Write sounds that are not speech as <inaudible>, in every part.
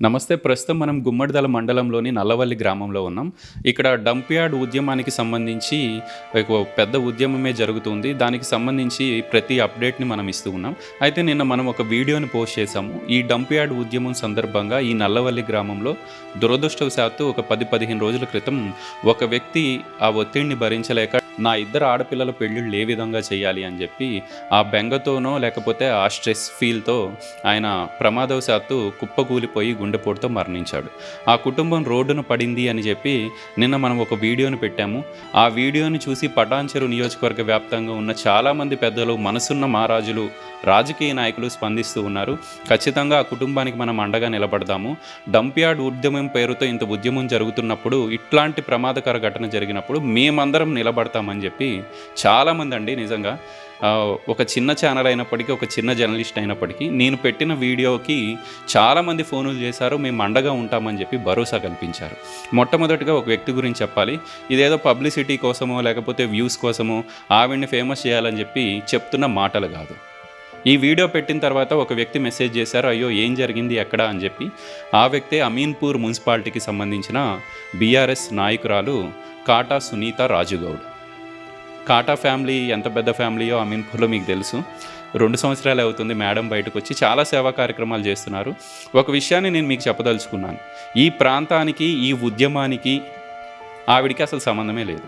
నమస్తే ప్రస్తుతం మనం గుమ్మడిదల మండలంలోని నల్లవల్లి గ్రామంలో ఉన్నాం. ఇక్కడ డంప్ యార్డ్ ఉద్యమానికి సంబంధించి ఒక పెద్ద ఉద్యమమే జరుగుతుంది. దానికి సంబంధించి ప్రతి అప్డేట్ని మనం ఇస్తూ ఉన్నాం. అయితే నిన్న మనం ఒక వీడియోని పోస్ట్ చేశాము. ఈ డంప్ యార్డ్ ఉద్యమం సందర్భంగా ఈ నల్లవల్లి గ్రామంలో దురదృష్టవశాత్తు ఒక పది పదిహేను రోజుల క్రితం ఒక వ్యక్తి ఆ ఒత్తిడిని భరించలేక నా ఇద్దరు ఆడపిల్లల పెళ్ళిళ్ళు ఏ విధంగా చేయాలి? అని చెప్పి ఆ బెంగతోనో లేకపోతే ఆ స్ట్రెస్ ఫీల్తో ఆయన ప్రమాదవశాత్తు కుప్పకూలిపోయి గుండెపోటుతో మరణించాడు. ఆ కుటుంబం రోడ్డున పడింది అని చెప్పి నిన్న మనం ఒక వీడియోను పెట్టాము. ఆ వీడియోని చూసి పటాన్చెరు నియోజకవర్గ వ్యాప్తంగా ఉన్న చాలామంది పెద్దలు మనసున్న మహారాజులు రాజకీయ నాయకులు స్పందిస్తూ ఉన్నారు. ఖచ్చితంగా ఆ కుటుంబానికి మనం అండగా నిలబడదాము. డంప్యార్డ్ ఉద్యమం పేరుతో ఇంత ఉద్యమం జరుగుతున్నప్పుడు ఇట్లాంటి ప్రమాదకర ఘటన జరిగినప్పుడు మేమందరం నిలబడతామని చెప్పి చాలామంది అండి నిజంగా ఒక చిన్న ఛానల్ అయినప్పటికీ ఒక చిన్న జర్నలిస్ట్ అయినప్పటికీ నేను పెట్టిన వీడియోకి చాలామంది ఫోనులు చేశారు మేము అండగా ఉంటామని చెప్పి భరోసా కల్పించారు. మొట్టమొదటిగా ఒక వ్యక్తి గురించి చెప్పాలి. ఇదేదో పబ్లిసిటీ కోసమో లేకపోతే వ్యూస్ కోసమో ఆవిడ్ని ఫేమస్ చేయాలని చెప్పి చెప్తున్న మాటలు కాదు. ఈ వీడియో పెట్టిన తర్వాత ఒక వ్యక్తి మెసేజ్ చేశారు అయ్యో ఏం జరిగింది ఎక్కడ? అని చెప్పి. ఆ వ్యక్తే అమీన్పూర్ మున్సిపాలిటీకి సంబంధించిన బీఆర్ఎస్ నాయకురాలు కాటా సునీత రాజుగౌడ్. కాటా ఫ్యామిలీ ఎంత పెద్ద ఫ్యామిలీయో అమీన్పూర్లో మీకు తెలుసు. రెండు సంవత్సరాలు అవుతుంది మేడం బయటకు వచ్చి చాలా సేవా కార్యక్రమాలు చేస్తున్నారు. ఒక విషయాన్ని నేను మీకు చెప్పదలుచుకున్నాను. ఈ ప్రాంతానికి ఈ ఉద్యమానికి ఆవిడికి అసలు సంబంధమే లేదు.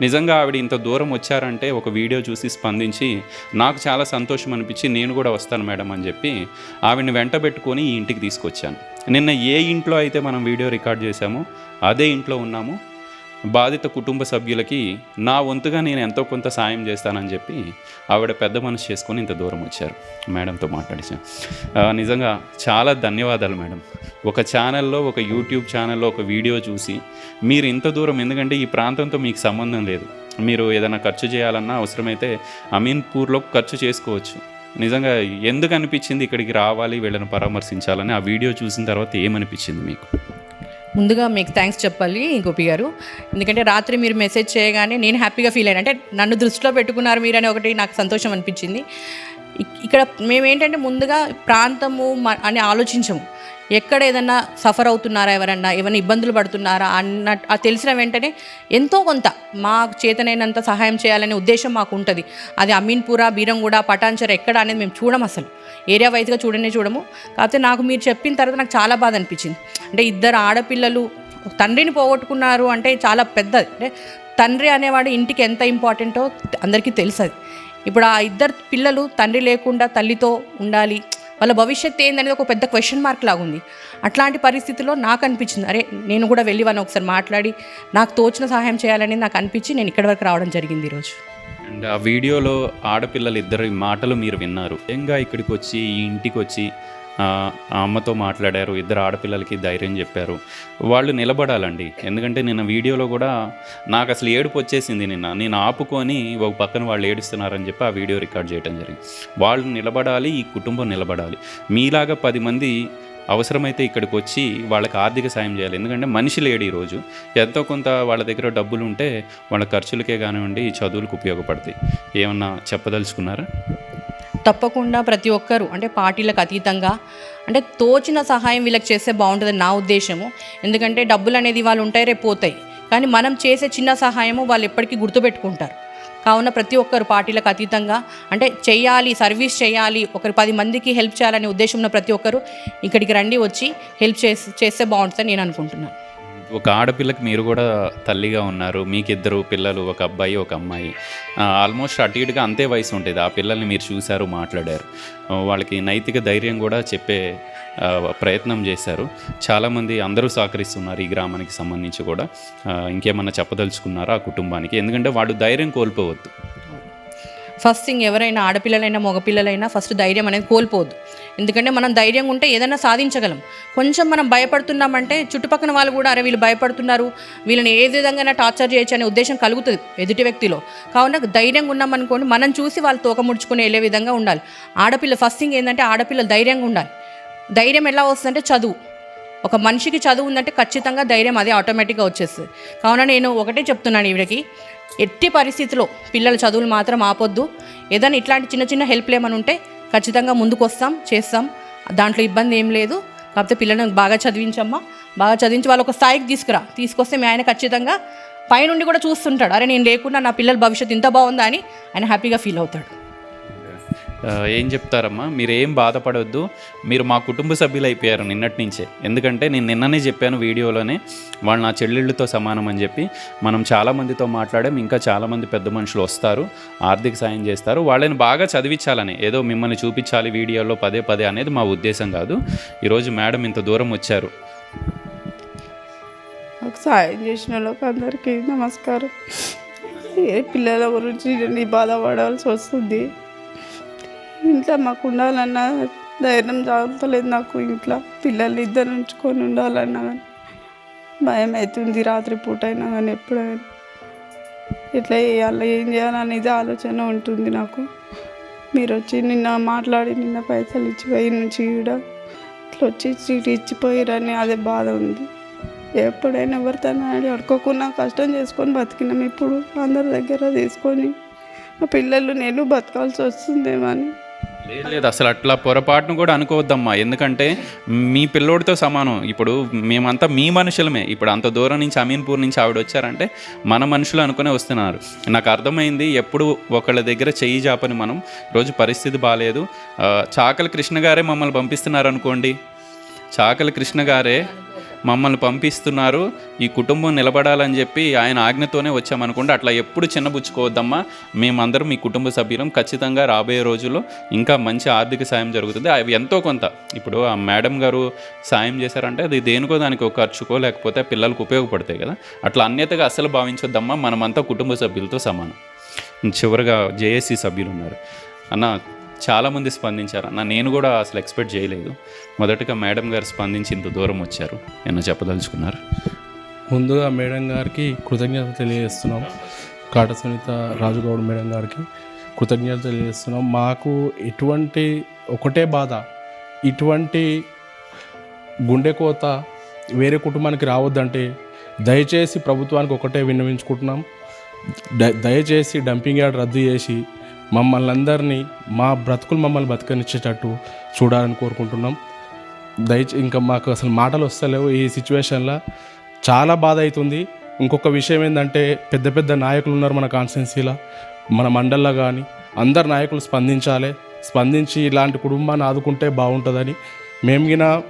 నిజంగా ఆవిడ ఇంత దూరం వచ్చారంటే ఒక వీడియో చూసి స్పందించి నాకు చాలా సంతోషం అనిపించి నేను కూడా వస్తాను మేడం అని చెప్పి ఆవిడని వెంట పెట్టుకొని ఈ ఇంటికి తీసుకొచ్చాను. నిన్న ఏ ఇంట్లో అయితే మనం వీడియో రికార్డ్ చేశామో అదే ఇంట్లో ఉన్నాము. బాధిత కుటుంబ సభ్యులకి నా వంతుగా నేను ఎంతో కొంత సాయం చేస్తానని చెప్పి ఆవిడ పెద్ద మనసు చేసుకొని ఇంత దూరం వచ్చారు. మేడంతో మాట్లాడేసాం నిజంగా చాలా ధన్యవాదాలు మేడం. ఒక ఛానల్లో ఒక యూట్యూబ్ ఛానల్లో ఒక వీడియో చూసి మీరు ఇంత దూరం ఎందుకంటే ఈ ప్రాంతంతో మీకు సంబంధం లేదు. మీరు ఏదైనా ఖర్చు చేయాలన్నా అవసరమైతే అమీన్పూర్లో ఖర్చు చేసుకోవచ్చు. నిజంగా ఎందుకు అనిపించింది ఇక్కడికి రావాలి వీళ్ళని పరామర్శించాలని ఆ వీడియో చూసిన తర్వాత ఏమనిపించింది మీకు? ముందుగా మీకు థ్యాంక్స్ చెప్పాలి గోపి గారు. ఎందుకంటే రాత్రి మీరు మెసేజ్ చేయగానే నేను హ్యాపీగా ఫీల్ అయ్యాను. అంటే నన్ను దృష్టిలో పెట్టుకున్నారు మీరు అని ఒకటి నాకు సంతోషం అనిపించింది. ఇక్కడ ఇక్కడ మేమేంటంటే ముందుగా ప్రాంతము మ- అని ఆలోచించము. ఎక్కడ ఏదన్నా సఫర్ అవుతున్నారా ఎవరన్నా? ఏమైనా ఇబ్బందులు పడుతున్నారా? అన్న తెలిసిన వెంటనే ఎంతో కొంత మా చేతనైనంత సహాయం చేయాలనే ఉద్దేశం మాకు ఉంటుంది. అది అమీన్పురా బీరంగూడ పటాన్చర్ ఎక్కడ అనేది మేము చూడం అసలు ఏరియా వైజ్గా చూడనే చూడము. కాకపోతే నాకు మీరు చెప్పిన తర్వాత నాకు చాలా బాధ అనిపించింది. అంటే ఇద్దరు ఆడపిల్లలు తండ్రిని పోగొట్టుకున్నారు అంటే చాలా పెద్దది అంటే తండ్రి అనేవాడు ఇంటికి ఎంత ఇంపార్టెంటో అందరికీ తెలుసు అది ఇప్పుడు ఆ ఇద్దరు పిల్లలు తండ్రి లేకుండా తల్లితో ఉండాలి వాళ్ళ భవిష్యత్తు ఏందనేది ఒక పెద్ద క్వశ్చన్ మార్క్ లాగా ఉంది అట్లాంటి పరిస్థితుల్లో నాకు అనిపించింది అరే నేను కూడా వెళ్ళి వాళ్ళని ఒకసారి మాట్లాడి నాకు తోచిన సహాయం చేయాలని నాకు అనిపించి నేను ఇక్కడి వరకు రావడం జరిగింది ఈరోజు. అండ్ ఆ వీడియోలో ఆడపిల్లలు ఇద్దరి మాటలు మీరు విన్నారు. నిజంగా ఇక్కడికి వచ్చి ఈ ఇంటికి వచ్చి ఆ అమ్మతో మాట్లాడారు ఇద్దరు ఆడపిల్లలకి ధైర్యం చెప్పారు. వాళ్ళు నిలబడాలండి. ఎందుకంటే నిన్న వీడియోలో కూడా నాకు అసలు ఏడుపు వచ్చేసింది నిన్న. నేను ఆపుకొని ఒక పక్కన వాళ్ళు ఏడుస్తున్నారని చెప్పి ఆ వీడియో రికార్డ్ చేయడం జరిగింది. వాళ్ళు నిలబడాలి ఈ కుటుంబం నిలబడాలి. మీలాగా పది మంది అవసరమైతే ఇక్కడికి వచ్చి వాళ్ళకి ఆర్థిక సాయం చేయాలి. ఎందుకంటే మనిషి లేడు ఈరోజు ఎంతో కొంత వాళ్ళ దగ్గర డబ్బులు ఉంటే వాళ్ళ ఖర్చులకే కానివ్వండి చదువులకు ఉపయోగపడతాయి. ఏమన్నా చెప్పదలుచుకున్నారా? తప్పకుండా ప్రతి ఒక్కరు అంటే పార్టీలకు అతీతంగా అంటే తోచిన సహాయం వీళ్ళకి చేస్తే బాగుంటుందని నా ఉద్దేశము. ఎందుకంటే డబ్బులు అనేది వాళ్ళు ఉంటాయి రేపు పోతాయి. కానీ మనం చేసే చిన్న సహాయము వాళ్ళు ఎప్పటికీ గుర్తుపెట్టుకుంటారు. కావున ప్రతి ఒక్కరు పార్టీలకు అతీతంగా అంటే చేయాలి సర్వీస్ చేయాలి ఒకరు పది మందికి హెల్ప్ చేయాలనే ఉద్దేశం ఉన్న ప్రతి ఒక్కరు ఇక్కడికి రండి వచ్చి హెల్ప్ చేసి చేస్తే బాగుంటుందని నేను అనుకుంటున్నాను. ఒక ఆడపిల్లకి మీరు కూడా తల్లిగా ఉన్నారు. మీకు ఇద్దరు పిల్లలు ఒక అబ్బాయి ఒక అమ్మాయి. ఆల్మోస్ట్ అటు ఇటుగా అంతే వయసు ఉంటుంది ఆ పిల్లల్ని మీరు చూశారు మాట్లాడారు. వాళ్ళకి నైతిక ధైర్యం కూడా చెప్పే ప్రయత్నం చేశారు. చాలామంది అందరూ సహకరిస్తున్నారు ఈ గ్రామానికి సంబంధించి కూడా. ఇంకేమన్నా చెప్పదలుచుకున్నారా ఆ కుటుంబానికి? ఎందుకంటే వాడు ధైర్యం కోల్పోవద్దు. ఫస్ట్ థింగ్ ఎవరైనా ఆడపిల్లలైనా మగపిల్లలైనా ఫస్ట్ ధైర్యం అనేది కోల్పోవద్దు. ఎందుకంటే మనం ధైర్యంగా ఉంటే ఏదైనా సాధించగలం. కొంచెం మనం భయపడుతున్నామంటే చుట్టుపక్కల వాళ్ళు కూడా అరే వీళ్ళు భయపడుతున్నారు. వీళ్ళని ఏ విధంగా టార్చర్ చేయొచ్చు అనే ఉద్దేశం కలుగుతుంది ఎదుటి వ్యక్తిలో. కావున ధైర్యంగా ఉన్నామనుకోండి మనం చూసి వాళ్ళు తోక ముడుచుకుని వెళ్ళే విధంగా ఉండాలి. ఆడపిల్ల ఫస్ట్ థింగ్ ఏంటంటే ఆడపిల్ల ధైర్యంగా ఉండాలి. ధైర్యం ఎలా వస్తుందంటే చదువు. ఒక మనిషికి చదువు ఉందంటే ఖచ్చితంగా ధైర్యం అదే ఆటోమేటిక్గా వచ్చేస్తుంది. కావున నేను ఒకటే చెప్తున్నాను ఈవిడకి. ఎట్టి పరిస్థితిలో పిల్లల చదువులు మాత్రం ఆపొద్దు. ఏదైనా ఇట్లాంటి చిన్న చిన్న హెల్ప్లు ఏమైనా ఉంటే ఖచ్చితంగా ముందుకు వస్తాం చేస్తాం. దాంట్లో ఇబ్బంది ఏం లేదు. కాకపోతే పిల్లలను బాగా చదివించమ్మా. బాగా చదివించి వాళ్ళు ఒక స్థాయికి తీసుకురా. తీసుకొస్తే మీ ఆయన ఖచ్చితంగా పైనుండి కూడా చూస్తుంటాడు. అరే నేను లేకుండా నా పిల్లల భవిష్యత్తు ఇంత బాగుందా అని ఆయన హ్యాపీగా ఫీల్ అవుతాడు. ఏం చెప్తారమ్మా? మీరు ఏం బాధపడొద్దు. మీరు మా కుటుంబ సభ్యులు అయిపోయారు నిన్నటి నుంచే. ఎందుకంటే నేను నిన్ననే చెప్పాను వీడియోలోనే వాళ్ళు నా చెల్లెళ్ళతో సమానం అని చెప్పి. మనం చాలామందితో మాట్లాడాం ఇంకా చాలామంది పెద్ద మనుషులు వస్తారు ఆర్థిక సాయం చేస్తారు. వాళ్ళని బాగా చదివించాలని ఏదో మిమ్మల్ని చూపించాలి వీడియోలో పదే పదే అనేది మా ఉద్దేశం కాదు. ఈరోజు మేడం ఇంత దూరం వచ్చారు. నాకు సాయం చేసిన వాళ్ళకి అందరికీ నమస్కారం. ఏ పిల్లల గురించి బాధపడాల్సి వస్తుంది? ఇంట్లో మాకు ఉండాలన్న ధైర్యం చాలలేదు నాకు ఇంట్లో. పిల్లల్ని ఇద్దరు ఉంచుకొని ఉండాలన్నా కానీ భయం అవుతుంది రాత్రి పూట అయినా కానీ ఎప్పుడైనా. ఎట్లా చేయాలి ఏం చేయాలనేది ఆలోచన ఉంటుంది నాకు. మీరు వచ్చి నిన్న మాట్లాడి నిన్న పైసలు ఇచ్చిపోయి నుంచి కూడా ఇట్లా వచ్చి చీటి ఇచ్చిపోయారని అదే బాధ ఉంది. ఎప్పుడైనా ఎవరితో అడుకోకుండా కష్టం చేసుకొని బతికినాం ఇప్పుడు. అందరి దగ్గర తీసుకొని మా పిల్లలు నేను బతకాల్సి వస్తుందేమో అని. లేదు లేదు అసలు అట్లా పొరపాటును కూడా అనుకోవద్దమ్మా. ఎందుకంటే మీ పిల్లోడితో సమానం. ఇప్పుడు మేమంతా మీ మనుషులమే. ఇప్పుడు అంత దూరం నుంచి అమీన్పూర్ నుంచి ఆవిడ వచ్చారంటే మన మనుషులు అనుకునే వస్తున్నారు. నాకు అర్థమైంది ఎప్పుడు ఒకళ్ళ దగ్గర చెయ్యి జాపని మనం రోజు పరిస్థితి బాగాలేదు చాకలి కృష్ణ గారే మమ్మల్ని పంపిస్తున్నారు అనుకోండి చాకలి కృష్ణ గారే మమ్మల్ని పంపిస్తున్నారు. ఈ కుటుంబం నిలబడాలని చెప్పి ఆయన ఆజ్ఞతోనే వచ్చామనుకోండి. అట్లా ఎప్పుడు చిన్నబుచ్చుకోవద్దమ్మా. మేమందరం మీ కుటుంబ సభ్యులం. ఖచ్చితంగా రాబోయే రోజుల్లో ఇంకా మంచి ఆర్థిక సాయం జరుగుతుంది. అవి ఎంతో కొంత. ఇప్పుడు ఆ మేడం గారు సాయం చేశారంటే అది దేనికో దానికి ఒక ఖర్చుకో లేకపోతే పిల్లలకు ఉపయోగపడతాయి కదా. అట్లా అన్యతగా అస్సలు భావించొద్దమ్మా. మనమంతా కుటుంబ సభ్యులతో సమానం. చివరిగా జేఏసీ సభ్యులు ఉన్నారు అన్న చాలామంది స్పందించారు. అన్న నేను కూడా అసలు ఎక్స్పెక్ట్ చేయలేదు. మొదటగా మేడం గారు స్పందించి ఇంత దూరం వచ్చారు. ఏమన్నా చెప్పదలుచుకున్నారు? ముందుగా మేడం గారికి కృతజ్ఞత తెలియజేస్తున్నాం. కాట సునీత రాజుగౌడ్ మేడం గారికి కృతజ్ఞత తెలియజేస్తున్నాం. మాకు ఎటువంటి ఒకటే బాధ ఇటువంటి గుండె కోత వేరే కుటుంబానికి రావద్దంటే దయచేసి ప్రభుత్వానికి ఒకటే విన్నవించుకుంటున్నాం. దయచేసి డంపింగ్ యార్డ్ రద్దు చేసి మమ్మల్ని అందరినీ మా బ్రతుకులు మమ్మల్ని బతకనిచ్చేటట్టు చూడాలని కోరుకుంటున్నాం. దయచే ఇంకా మాకు అసలు మాటలు వస్తలేవు ఈ సిచ్యువేషన్లో. చాలా బాధ అవుతుంది ఇంకొక విషయం ఏంటంటే పెద్ద పెద్ద నాయకులు ఉన్నారు మన కాన్స్టిట్యున్సీలో మన మండల్లో కానీ. అందరు నాయకులు స్పందించాలి. స్పందించి ఇలాంటి కుటుంబాన్ని ఆదుకుంటే బాగుంటుందని మేము గిన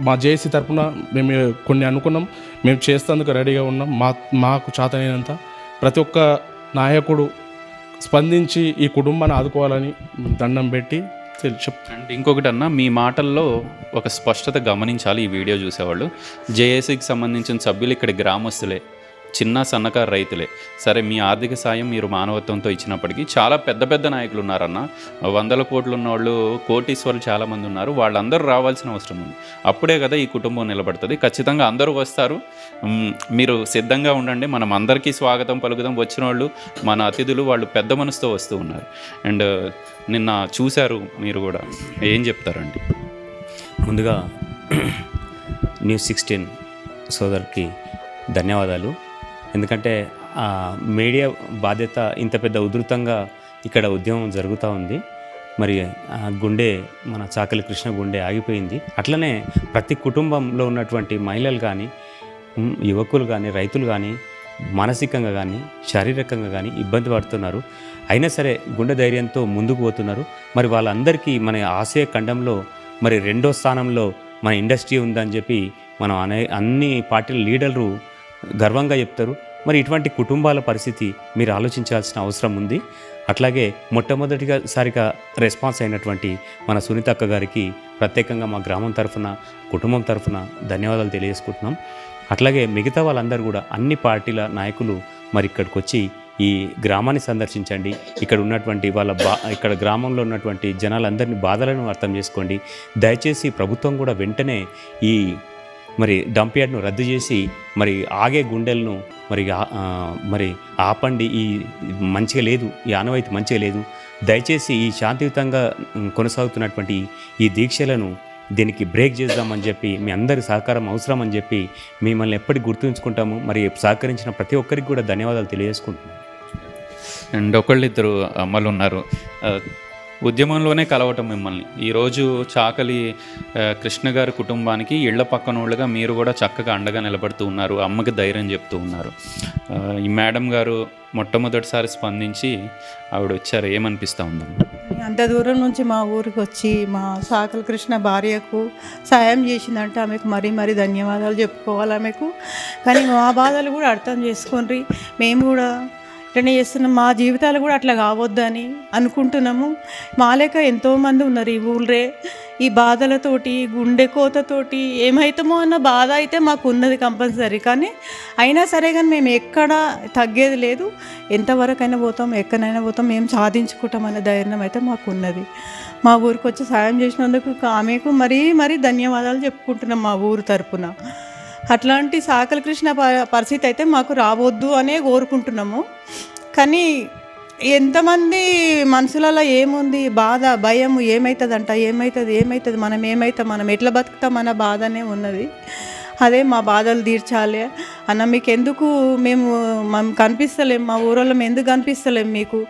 మా జేసీ తరపున మేము కొన్ని అనుకున్నాం. మేము చేస్తేందుకు రెడీగా ఉన్నాం. మా మాకు చేతనైనంత. ప్రతి ఒక్క నాయకుడు స్పందించి ఈ కుటుంబాన్ని ఆదుకోవాలని దండం పెట్టి తెలి- అండ్ ఇంకొకటి అన్న మీ మాటల్లో ఒక స్పష్టత గమనించాలి ఈ వీడియో చూసేవాళ్ళు. జేఏసీకి సంబంధించిన సభ్యులు ఇక్కడ గ్రామస్తులే. చిన్న సన్నకారు రైతులే. సరే మీ ఆర్థిక సాయం మీరు మానవత్వంతో ఇచ్చినప్పటికీ చాలా పెద్ద పెద్ద నాయకులు ఉన్నారన్న వందల కోట్లు ఉన్నవాళ్ళు కోటీశ్వరులు చాలామంది ఉన్నారు. వాళ్ళందరూ రావాల్సిన అవసరం ఉంది. అప్పుడే కదా ఈ కుటుంబం నిలబడుతుంది. ఖచ్చితంగా అందరూ వస్తారు. మీరు సిద్ధంగా ఉండండి. మనం అందరికీ స్వాగతం పలుకుదాం. వచ్చిన వాళ్ళు మన అతిథులు వాళ్ళు పెద్ద మనసుతో వస్తూ ఉన్నారు. అండ్ నిన్న చూశారు మీరు కూడా. ఏం చెప్తారండి? ముందుగా <clears throat> న్యూస్ సిక్స్టీన్ సోదరికి ధన్యవాదాలు. ఎందుకంటే ఆ మీడియా బాధ్యత ఇంత పెద్ద ఉధృతంగా ఇక్కడ ఉద్యమం జరుగుతూ ఉంది. మరి ఆ గుండె మన చాకలి కృష్ణ గుండె ఆగిపోయింది. అట్లనే ప్రతి కుటుంబంలో ఉన్నటువంటి మహిళలు కానీ యువకులు కానీ రైతులు కానీ మానసికంగా కానీ శారీరకంగా కానీ ఇబ్బంది పడుతున్నారు. అయినా సరే గుండె ధైర్యంతో ముందుకు పోతున్నారు. మరి వాళ్ళందరికీ మన ఆశయ ఖండంలో మరి రెండో స్థానంలో మన ఇండస్ట్రీ ఉందని చెప్పి మనం అనే అన్ని పార్టీల లీడర్లు గర్వంగా చెప్తారు. మరి ఇటువంటి కుటుంబాల పరిస్థితి మీరు ఆలోచించాల్సిన అవసరం ఉంది. అట్లాగే మొట్టమొదటిగా సారిగా రెస్పాన్స్ అయినటువంటి మన సునీత అక్క గారికి ప్రత్యేకంగా మా గ్రామం తరఫున కుటుంబం తరఫున ధన్యవాదాలు తెలియజేసుకుంటున్నాం. అట్లాగే మిగతా వాళ్ళందరూ కూడా అన్ని పార్టీల నాయకులు మరి ఇక్కడికి వచ్చి ఈ గ్రామాన్ని సందర్శించండి. ఇక్కడ ఉన్నటువంటి వాళ్ళ బా ఇక్కడ గ్రామంలో ఉన్నటువంటి జనాలందరినీ బాధలను అర్థం చేసుకోండి. దయచేసి ప్రభుత్వం కూడా వెంటనే ఈ మరి డంప్ యార్డ్ను రద్దు చేసి మరి ఆగే గుండెలను మరి ఆ- మరి ఆపండి ఈ మంచిగా లేదు ఈ ఆనవాయితీ మంచిగా లేదు. దయచేసి ఈ శాంతియుతంగా కొనసాగుతున్నటువంటి ఈ దీక్షలను దీనికి బ్రేక్ చేద్దామని చెప్పి మీ అందరి సహకారం అవసరం అని చెప్పి మిమ్మల్ని ఎప్పటికి గుర్తుంచుకుంటాము. మరి సహకరించిన ప్రతి ఒక్కరికి కూడా ధన్యవాదాలు తెలియజేసుకుంటున్నాం అండ్ ఒకళ్ళిద్దరు అమ్మలు ఉన్నారు ఉద్యమంలోనే కలవటం మిమ్మల్ని. ఈరోజు చాకలి కృష్ణ గారి కుటుంబానికి ఇళ్ళ పక్కనోళ్ళుగా మీరు కూడా చక్కగా అండగా నిలబడుతూ ఉన్నారు అమ్మకి ధైర్యం చెప్తూ ఉన్నారు. ఈ మేడం గారు మొట్టమొదటిసారి స్పందించి ఆవిడ వచ్చారు ఏమనిపిస్తూ ఉందమ్మా? అంత దూరం నుంచి మా ఊరికి వచ్చి మా సాకల కృష్ణ భార్యకు సాయం చేసిందంటే ఆమెకు మరీ మరీ ధన్యవాదాలు చెప్పుకోవాలి ఆమెకు. కానీ మా బాధలు కూడా అర్థం చేసుకోండి. మేము కూడా అట్లనే చేస్తున్నాం. మా జీవితాలు కూడా అట్లా కావద్దని అనుకుంటున్నాము. మా ఎంతోమంది ఉన్నారు ఈ ఊళ్ళే. ఈ బాధలతోటి గుండె కోతతోటి ఏమవుతామో అన్న బాధ అయితే మాకు ఉన్నది కంపల్సరీ. కానీ అయినా సరే కానీ మేము ఎక్కడ తగ్గేది లేదు. ఎంతవరకైనా పోతాం ఎక్కడైనా పోతాం మేము సాధించుకుంటాం అనే ధైర్యం అయితే మాకు ఉన్నది మా ఊరికి వచ్చి సాయం చేసినందుకు ఆమెకు మరీ మరీ ధన్యవాదాలు చెప్పుకుంటున్నాం మా ఊరు తరపున. అట్లాంటి సాకల కృష్ణ ప- పరిస్థితి అయితే మాకు రావద్దు అనే కోరుకుంటున్నాము. కానీ ఎంతమంది మనసులలో ఏముంది? బాధ భయం ఏమవుతుందంట ఏమవుతుంది ఏమవుతుంది మనం ఏమవుతాం మనం ఎట్లా బతుకుతాం అన్న బాధనే ఉన్నది. అదే మా బాధలు తీర్చాలి. అన్న మీకు ఎందుకు మేము మేము కనిపిస్తలేం మా ఊరోళ్ళం ఎందుకు కనిపిస్తలేం మీకు?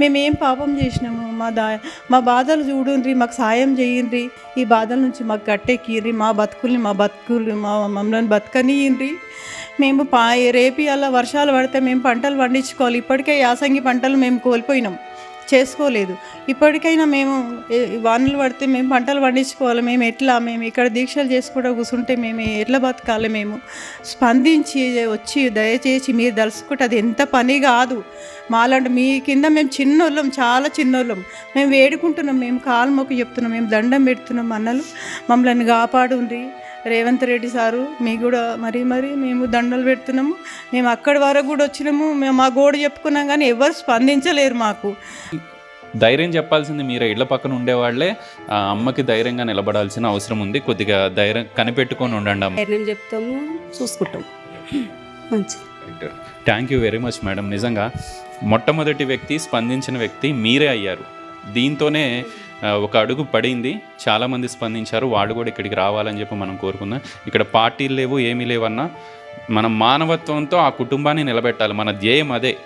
మేము ఏం పాపం చేసినాము? మా దా మా బాధలు చూడుండ్రి మాకు సాయం చేయండి ఈ బాధల నుంచి మాకు గట్టెక్కిండ్రి మా బతుకుల్ని మా బతుకులు మా మమ్మల్ని బతకనియండ్రి. మేము పా రేపు అలా వర్షాలు పడితే మేము పంటలు పండించుకోవాలి. ఇప్పటికే యాసంగి పంటలు మేము కోల్పోయినాం. చేసుకోలేదు. ఇప్పటికైనా మేము వానలు పడితే మేము పంటలు పండించుకోవాలి. మేము ఎట్లా? మేము ఇక్కడ దీక్షలు చేసుకుంటూ కూర్చుంటే మేము ఎట్లా బతకాలి మేము? స్పందించి వచ్చి దయచేసి మీరు దలుచుకుంటే అది ఎంత పని కాదు. మాలాంటి మీ కింద మేము చిన్నోళ్ళం చాలా చిన్నోళ్ళం. మేము వేడుకుంటున్నాం మేము కాలు మొక్క చెప్తున్నాం మేము దండం పెడుతున్నాం అన్నలు. మమ్మల్ని కాపాడుండ్రి. రేవంత్ రెడ్డి సారు మీకు కూడా మరీ మరీ మేము దండలు పెడుతున్నాము. మేము అక్కడి వరకు కూడా వచ్చినాము. మేము మా గోడు చెప్పుకున్నాం కానీ ఎవరు స్పందించలేరు మాకు. ధైర్యం చెప్పాల్సింది మీరే. ఇళ్ళ పక్కన ఉండేవాళ్ళే ఆ అమ్మకి ధైర్యంగా నిలబడాల్సిన అవసరం ఉంది. కొద్దిగా ధైర్యం కనిపెట్టుకొని ఉండండి అమ్మ. ధైర్యం చెప్తాము చూసుకుంటాం. మంచి. Thank you very much madam నిజంగా మొట్టమొదటి వ్యక్తి స్పందించిన వ్యక్తి మీరే అయ్యారు. దీంతోనే ఒక అడుగు పడింది. చాలామంది స్పందించారు వాళ్ళు కూడా ఇక్కడికి రావాలని చెప్పి మనం కోరుకుందాం. ఇక్కడ పార్టీలు లేవు ఏమీ లేవన్నా మనం మానవత్వంతో ఆ కుటుంబాన్ని నిలబెట్టాలి. మన ధ్యేయం అదే.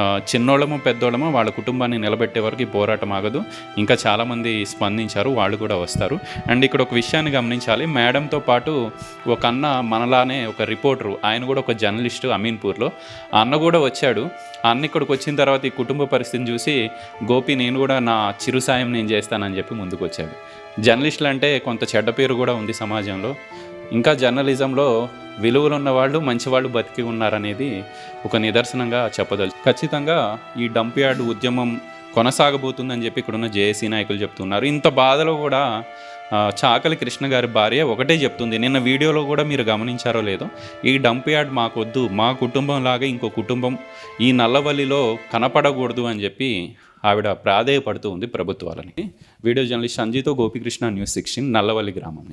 చిన్నోళ్ళము పెద్దోళ్ళము వాళ్ళ కుటుంబాన్ని నిలబెట్టే వరకు ఈ పోరాటం ఆగదు. ఇంకా చాలామంది స్పందించారు వాళ్ళు కూడా వస్తారు. అండ్ ఇక్కడ ఒక విషయాన్ని గమనించాలి. మేడంతో పాటు ఒక అన్న మనలానే ఒక రిపోర్టరు ఆయన కూడా ఒక జర్నలిస్టు అమీన్పూర్లో. ఆ అన్న కూడా వచ్చాడు. ఆ అన్న ఇక్కడికి వచ్చిన తర్వాత ఈ కుటుంబ పరిస్థితిని చూసి గోపి నేను కూడా నా చిరు సాయం నేను చేస్తానని చెప్పి ముందుకు వచ్చాడు జర్నలిస్టులు అంటే కొంత చెడ్డ పేరు కూడా ఉంది సమాజంలో. ఇంకా జర్నలిజంలో విలువలున్న వాళ్ళు మంచి వాళ్ళు బతికి ఉన్నారనేది ఒక నిదర్శనంగా చెప్పదలుచు. ఖచ్చితంగా ఈ డంప్ యార్డ్ ఉద్యమం కొనసాగబోతుందని చెప్పి ఇక్కడున్న జేఏసీ నాయకులు చెప్తున్నారు. ఇంత బాధలో కూడా చాకలి కృష్ణ గారి భార్య ఒకటే చెప్తుంది. నిన్న వీడియోలో కూడా మీరు గమనించారో లేదో ఈ డంప్ యార్డ్ మాకొద్దు మా కుటుంబం లాగా ఇంకో కుటుంబం ఈ నల్లవల్లిలో కనపడకూడదు అని చెప్పి ఆవిడ ప్రాధేయపడుతూ ఉంది ప్రభుత్వాలని. వీడియో జర్నలిస్ట్ సంజీతో గోపికృష్ణ న్యూస్ సిక్స్టీన్ నల్లవల్లి గ్రామం